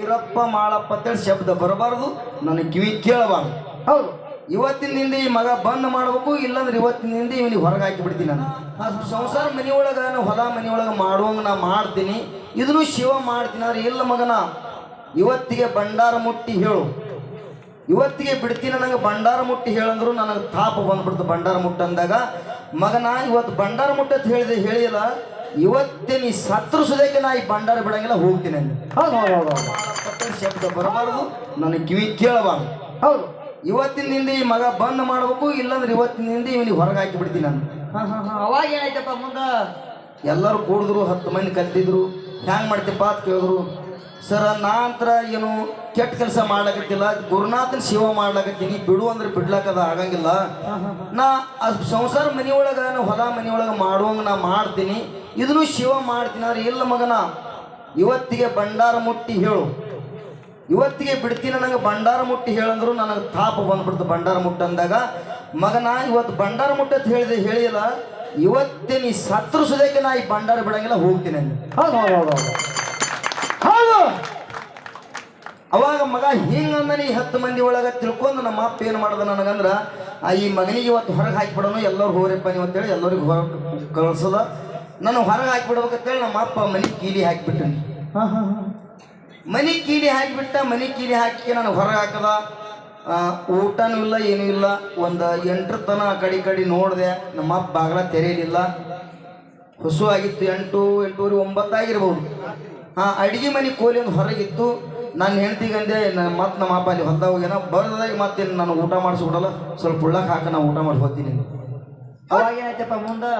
ವೀರಪ್ಪ ಮಾಳಪ್ಪ ಅಂತೇಳಿ ಶಬ್ದ ಬರಬಾರದು. ನನಗೆ ಕಿವಿ ಕೇಳಬಾರ್ದು. ಹೌದು. ಇವತ್ತಿನಿಂದ ಈ ಮಗ ಬಂದ್ ಮಾಡ್ಬೇಕು ಇಲ್ಲಾಂದ್ರೆ ಇವತ್ತಿನಿಂದ ಇವನಿಗೆ ಹೊರಗೆ ಹಾಕಿ ಬಿಡ್ತೀನಿ ನಾನು. ಆ ಸಂಸಾರ ಮನೆಯೊಳಗ ನಾನು ಹೊಲ ಮನೆಯೊಳಗೆ ಮಾಡುವಂಗೆ ನಾ ಮಾಡ್ತೀನಿ. ಇದನ್ನು ಶಿವ ಮಾಡ್ತೀನಿ. ಆದ್ರೆ ಇಲ್ಲ ಮಗನ ಇವತ್ತಿಗೆ ಭಂಡಾರ ಮುಟ್ಟಿ ಹೇಳು. ಇವತ್ತಿಗೆ ಬಿಡ್ತೀನಿ ನನಗೆ ಭಂಡಾರ ಮುಟ್ಟಿ ಹೇಳಂದ್ರು ನನಗೆ ತಾಪ ಬಂದ್ಬಿಡ್ತು ಭಂಡಾರ ಮುಟ್ಟ ಅಂದಾಗ ಮಗನ ಇವತ್ತು ಭಂಡಾರ ಅಂತ ಹೇಳಿದೆ ಹೇಳಿಲ್ಲ ಇವತ್ತೇ ನೀ ಸತ್ರು ಸುದಕ್ಕೆ ನಾ ಈ ಭಂಡಾರ ಬಿಡಂಗಿಲ್ಲ ಹೋಗ್ತೀನಿ ಅಂದೆ. ಹೌದು ಹೌದು ಹೌದು ಹೌದು. ಮಾಳಪ್ಪನ ಶಬ್ದ ಬರಬಾರದು ನನಗೆ ಕಿವಿ ಕೇಳಬಾರ್ದು. ಹೌದು. ಇವತ್ತಿನಿಂದ ಈ ಮಗ ಬಂದ್ ಮಾಡ್ಬೇಕು ಇಲ್ಲಾಂದ್ರೆ ಇವತ್ತಿನಿಂದ ಇವನಿಗೆ ಹೊರಗೆ ಹಾಕಿ ಬಿಡ್ತೀನಿ ನಾನು. ಅವಾಗ ಏನಾಯ್ತಪ್ಪ ಮುಂದ? ಎಲ್ಲರೂ ಕೂಡಿದ್ರು ಹತ್ತು ಮಂದಿ ಕಲ್ತಿದ್ರು. ಹ್ಯಾಂಗ್ ಮಾಡ್ತೀಪ್ಪ ಅಂತ ಕೇಳಿದ್ರು, ಸರ, ನಾ ಅಂತರ ಏನು ಕೆಟ್ಟ ಕೆಲಸ ಮಾಡ್ಲಾಕತ್ತಿಲ್ಲ, ಗುರುನಾಥನ ಶಿವ ಮಾಡ್ಲಾಕತ್ತೀನಿ, ಬಿಡು ಅಂದ್ರೆ ಬಿಡ್ಲಾಕದ ಆಗಂಗಿಲ್ಲ. ನಾ ಆ ಸಂಸಾರ ಮನೆಯೊಳಗ, ನಾ ಹೊಲ ಮನೆಯೊಳಗ ಮಾಡುವಂಗ ನಾ ಮಾಡ್ತೀನಿ, ಇದನ್ನು ಶಿವ ಮಾಡ್ತೀನಿ ಅಂದ್ರೆ ಇಲ್ಲ ಮಗನ, ಇವತ್ತಿಗೆ ಭಂಡಾರ ಮುಟ್ಟಿ ಹೇಳು. ಇವತ್ತಿಗೆ ಬಿಡ್ತೀನಿ ನನಗೆ ಭಂಡಾರ ಮುಟ್ಟಿ ಹೇಳಂದ್ರು ನನಗೆ ತಾಪ ಬಂದ್ಬಿಡ್ತು ಭಂಡಾರ ಮುಟ್ಟ ಅಂದಾಗ ಮಗನ, ಇವತ್ತು ಭಂಡಾರ ಅಂತ ಹೇಳಿದೆ ಹೇಳಿಲ್ಲ ಇವತ್ತೇ ನೀ ಸತ್ರು ಸುದಕ್ಕೆ ನಾ ಈ ಭಂಡಾರ ಬಿಡಂಗಿಲ್ಲ ಹೋಗ್ತೀನಿ ಅಂದೆ. ಹೌದು ಹೌದು ಹೌದು ಹೌದು. ಹೌದು. ಅವಾಗ ಮಗ ಹಿಂಗಂದ ನೀ ಹತ್ತು ಮಂದಿ ಒಳಗೆ ತಿಳ್ಕೊಂಡು ನಮ್ಮ ಅಪ್ಪ ಏನು ಮಾಡ್ದ ನನಗಂದ್ರ ಆ ಈ ಮಗನಿಗೆ ಇವತ್ತು ಹೊರಗೆ ಹಾಕಿಬಿಡೋನು ಎಲ್ಲರೂ ಹೋಗ್ರಿಪ್ಪ ನೀವು ಅಂತೇಳಿ ಎಲ್ಲರಿಗೂ ಹೊರ ಕಳ್ಸದ. ನಾನು ಹೊರಗೆ ಹಾಕಿಬಿಡ್ಬೇಕಂತೇಳಿ ನಮ್ಮ ಅಪ್ಪ ಮನೆ ಕೀಲಿ ಹಾಕಿಬಿಟ್ಟನಿ. ಮನೆ ಕೀಲಿ ಹಾಕಿಬಿಟ್ಟ ಮನೆ ಕೀಲಿ ಹಾಕಿ ನಾನು ಹೊರಗೆ ಹಾಕದ. ಊಟನೂ ಇಲ್ಲ ಏನೂ ಇಲ್ಲ. ಒಂದು ಎಂಟರ ತನ ಆ ಕಡೆ ಈ ಕಡೆ ನೋಡಿದೆ ನಮ್ಮ ಅಪ್ಪ ಬಾಗಲ ತೆರೆಯಲಿಲ್ಲ. ಹೊಸು ಆಗಿತ್ತು ಎಂಟು ಎಂಟೂವರೆ ಒಂಬತ್ತಾಗಿರ್ಬೋದು ಹಾಂ ಅಡುಗೆ ಮನೆ ಕೋಲಿ ಒಂದು ಹೊರಗಿತ್ತು. ನಾನು ಹೆಂಡ್ತಿಗಂದೆ ಮತ್ತೆ ನಮ್ಮ ಅಪ್ಪ ಅಲ್ಲಿ ಹೊಲ್ದಾಗ ಹೋಗ್ಯಾನ ಬರ್ದಾಗ ಮತ್ತೆ ನಾನು ಊಟ ಮಾಡಿಸ್ಬಿಡಲ್ಲ ಸ್ವಲ್ಪ ಉಳ್ಳಕ್ಕೆ ಹಾಕ ನಾನು ಊಟ ಮಾಡಿ ಹೋಗ್ತೀನಿ ಅವಾಗ ಏನಾಯ್ತಪ್ಪ ಮುಂದೆ?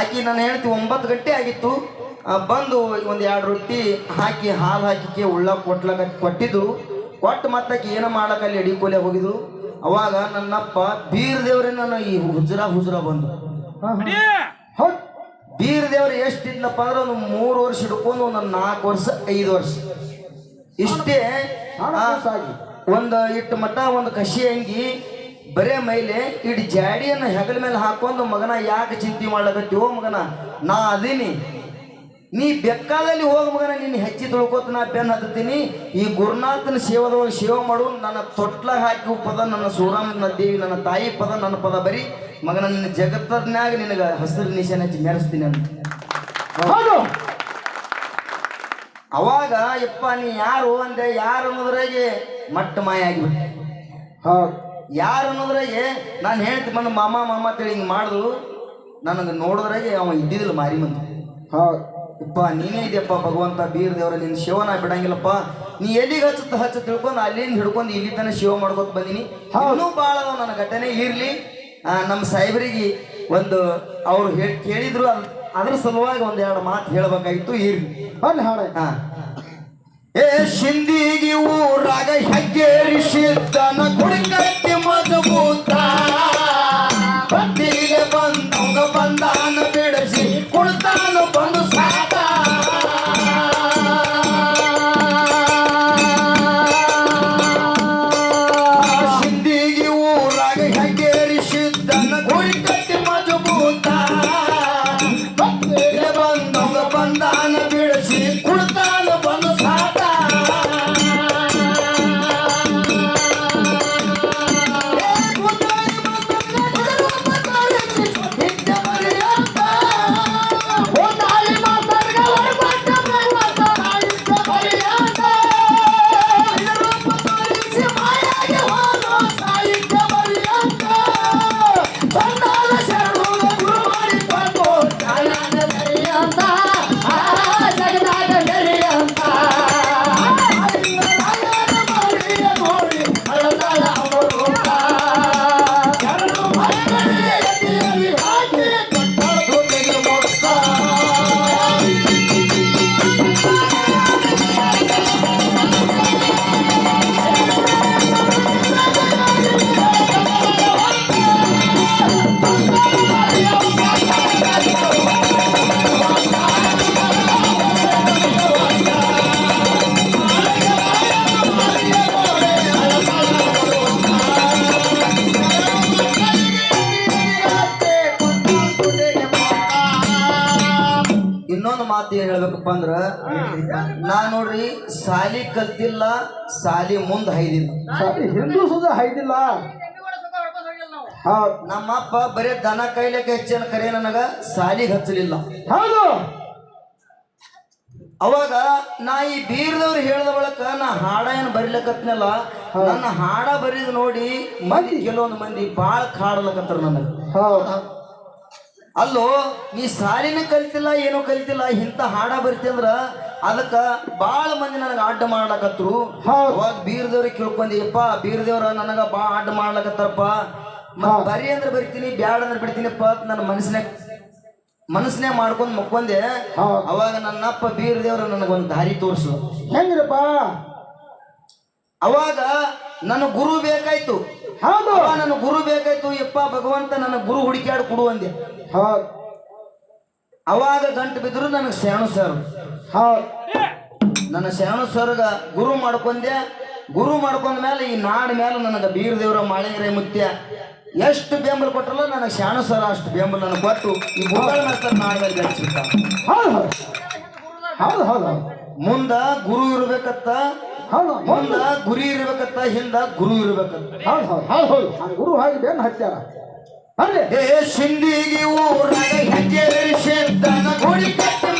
ಆಕಿ ನನ್ನ ಹೆಂಡ್ತಿ ಒಂಬತ್ತು ಗಂಟೆ ಆಗಿತ್ತು. ಬಂದು ಒಂದು ಎರಡು ರೊಟ್ಟಿ ಹಾಕಿ ಹಾಲು ಹಾಕಿಕೆ ಉಳ್ಳಕ್ಕೆ ಕೊಟ್ಲಕ್ಕ ಕೊಟ್ಟಿದ್ರು. ಕೊಟ್ಟು ಮತ್ತಕ್ಕೆ ಏನು ಮಾಡಕ್ಕೆ ಎಡಿ ಅಡಿ ಕೋಲೆ ಹೋಗಿದ್ರು ಅವಾಗ ನನ್ನಪ್ಪ ಬೀರ್ ದೇವ್ರೇ ನನ್ನ ಈ ಹುಜ್ರ ಹುಜ್ರ ಬಂದು. ಹಾ ಹಾ. ಹೌದು. ಬೀರ್ ದೇವ್ರು ಎಷ್ಟಿದ್ಲಪ್ಪ ಅಂದ್ರೆ ಒಂದು ಮೂರು ವರ್ಷ ಹಿಡ್ಕೊಂಡು ಒಂದು ನಾಲ್ಕು ವರ್ಷ ಐದು ವರ್ಷ. ಇಷ್ಟೇ ಒಂದು ಇಟ್ಟು ಮಟ್ಟ ಒಂದು ಕಸಿ ಅಂಗಿ ಬರೇ ಮೈಲೆ ಇಡೀ ಜಾಡಿಯನ್ನು ಹೆಗಲ ಮೇಲೆ ಹಾಕೊಂಡು ಮಗನ ಯಾಕೆ ಚಿಂತೆ ಮಾಡ್ಲಕತ್ತೀವೋ ಮಗನ? ನಾ ಅದೀನಿ. ನೀ ಬೆಕ್ಕಾದಲ್ಲಿ ಹೋಗ ಮಗನ ನಿನ್ನ ಹೆಚ್ಚಿ ತೊಳ್ಕೋತ ನಾ ಬೆನ್ ಹತ್ತೀನಿ ಈ ಗುರುನಾಥನ ಸೇವದೊಳಗೆ ಸೇವ ಮಾಡು. ನನ್ನ ತೊಟ್ಲಾಗ ಹಾಕಿ ಪದ ನನ್ನ ಸೂರಾಮನ ದೇವಿ ನನ್ನ ತಾಯಿ ಪದ ನನ್ನ ಪದ ಬರೀ. ಮಗನ ನಿನ್ನ ಜಗತ್ತನ್ಯಾಗ ನಿನಗೆ ಹಸಿರು ನಿಶಾನೆ ಹಚ್ಚಿ ಮೆರೆಸ್ತೀನಿ ಅಂತ. ಹೌದು. ಅವಾಗ ಯಪ್ಪ ನೀ ಯಾರು ಅಂದೆ ಯಾರು ಅನ್ನೋದ್ರಾಗೆ ಮಟ್ಟ ಮಾಯ ಆಗಿಬಿಟ್ಟೆ ಹೌದು. ಯಾರು ಅನ್ನೋದ್ರಾಗೆ ನಾನು ಹೇಳ್ತಿ ಬಂದು ಮಾಮ ಮಾಮ ಅಂತೇಳಿ ಹಿಂಗೆ ಮಾಡಿದ್ರು ನನಗೆ ನೋಡೋದ್ರಾಗೆ ಅವ ಇದ್ದಿದ್ದಿಲ್ಲ ಮಾರಿ ಮಂದಿ. ಹೌದು. ಯಪ್ಪ ನೀನೇ ಇದೆಯಪ್ಪ ಭಗವಂತ ಬೀರ್ ದೇವರ ನಿನ್ನ ಶಿವನ ಬಿಡಂಗಿಲ್ಲಪ್ಪ. ನೀ ಎಲ್ಲಿಗೆ ಹಚ್ಚುತ್ತ ಹಚ್ಚ ತಿಳ್ಕೊಂಡು ಅಲ್ಲಿಂದ ಹಿಡ್ಕೊಂಡು ಇಲ್ಲಿ ತನಕ ಶಿವ ಮಾಡ್ಕೊತ ಬಂದೀನಿ. ಅವನು ಭಾಳ ಅದಾವ ನನ್ನ ಘಟನೆ ಇರಲಿ. ನಮ್ಮ ಸಾಹೇಬರಿಗೆ ಒಂದು ಅವ್ರು ಹೇಳಿ ಕೇಳಿದ್ರು ಅದ್ರ ಸಲುವಾಗಿ ಒಂದೆರಡು ಮಾತು ಹೇಳಬೇಕಾಗಿತ್ತು ಇರ್ಲಿ. ಅಲ್ಲಿ ಹಾಡ. ಏ ಶಿಂದಿಗೆ ಊರಾಗ ಹೆಗ್ಗೇರಿಸಿದ್ದನ ಕುಡಿಕಟ್ಟಿ ಮಜಬೂತ ಬಂದಾನ ಮಾತು ಏನ್ ಹೇಳ್ಬೇಕಪ್ಪ ಅಂದ್ರ ನಾ ನೋಡ್ರಿ ಸಾಲಿ ಕಲ್ತಿಲ್ಲ ಸಾಲಿ ಮುಂದ್ ಹೈದಿಲ್ಲ. ಹಿಂದೂ ಸುದ ಹೈದಿಲ್ಲ. ಹೌದು. ನಮ್ಮಪ್ಪ ಬರೇ ದನ ಕೈಲಕ್ಕೆ ಹೆಚ್ಚಿನ ಕರೆ ನನಗ ಸಾಲಿಗೆ ಹಚ್ಚಲಿಲ್ಲ. ಹೌದು. ಅವಾಗ ನಾ ಈ ಬೀರ್ದವ್ರು ಹೇಳ್ದ ಬಳಕ ನಾ ಹಾಡ ಏನು ಬರಿಲಕತ್ನಲ್ಲ ನನ್ನ ಹಾಡ ಬರೀದ್ ನೋಡಿ ಮಂದಿ ಕೆಲವೊಂದು ಮಂದಿ ಬಾಳ ಕಾಡ್ಲಕತ್ತಾರ ನನಗೆ. ಅಲ್ಲೋ ನೀ ಸಾಲಿನ ಕಲ್ತಿಲ್ಲ ಏನೋ ಕಲ್ತಿಲ್ಲ ಇಂಥ ಹಾಡ ಬರ್ತಿ ಅಂದ್ರ ಅದಕ್ಕ ಬಾಳ ಮಂದಿ ನನಗ ಅಡ್ಡ ಮಾಡ್ಲಕತ್ರು. ಬೀರದವ್ರಿಗೆ ಕೇಳ್ಕೊಂದಿಯಪ್ಪ ಬೀರದೇವ್ರ ನನಗ ಬಾ ಅಡ್ಡ ಮಾಡ್ಲಕತ್ತಾರಪ್ಪ. ಮತ್ ಬರಿ ಅಂದ್ರೆ ಬರ್ತೀನಿ ಬ್ಯಾಡ ಅಂದ್ರೆ ಬಿಡ್ತೀನಿಪ್ಪ ನನ್ನ ಮನಸ್ಸಿನಾಗ ಮನಸ್ಸಿನಾಗ ಮಾಡ್ಕೊಂಡ್ ಮಕ್ಕೊಂದೆ. ಅವಾಗ ನನ್ನಪ್ಪ ಬೀರದೇವ್ರ ನನಗೊಂದು ದಾರಿ ತೋರ್ಸು. ಹೆಂಗ್ರಪ್ಪ? ಅವಾಗ ನನ್ನ ಗುರು ಬೇಕಾಯ್ತು. ಹೌದು. ನನ್ನ ಗುರು ಬೇಕಾಯ್ತು ಯಪ್ಪ ಭಗವಂತ ನನ್ನ ಗುರು ಹುಡುಕ್ಯಾಡ್ ಕೊಡು ಅಂದೆ. ಹೌದು. ಅವಾಗ ಗಂಟು ಬಿದ್ರು ನನಗೆ ಶರಣು ಸರ್. ಹೌದು. ನನ್ನ ಶರಣು ಸರ್ಗ ಗುರು ಮಾಡ್ಕೊಂಡೆ. ಗುರು ಮಾಡ್ಕೊಂಡ ಮೇಲೆ ಈ ನಾಡ ಮೇಲೆ ನನಗೆ ಬೀರ್ ದೇವರ ಮಾಳಿಂಗ್ರೆ ಮುತ್ಯ ಎಷ್ಟು ಬೆಂಬಲ ಕೊಟ್ಟಲ್ಲ ನನಗೆ ಶಾಣು ಸರ್ ಅಷ್ಟು ಬೆಂಬಲ ನನಗೆ ಕೊಟ್ಟು ಈ ಗುರುಗಳ ಸರ್ ನಾಡ್ ಮೇಲೆ ಬೆಳೆಸ್ಬಿಟ್ಟ. ಹೌದು. ಹೌದು ಹೌದು ಹೌದು. ಮುಂದ ಗುರು ಇರ್ಬೇಕತ್ತ. ಮುಂದ ಗುರಿ ಇರ್ಬೇಕತ್ತ ಹಿಂದ ಗುರು ಇರ್ಬೇಕಂತ. ಹೌದು ಹೌದು ಹೌದು. ಹೌದು ಗುರು ಹಾಗೆ ಬೆನ್ನು ಹಚ್ಚಾರ ಅಲ್ಲೇ ಏ ಸಿಂದಿಗೆ ಊರಾಗ ಹೆಜ್ಜೆ ಗುಡಿ ಕಟ್ಟಿ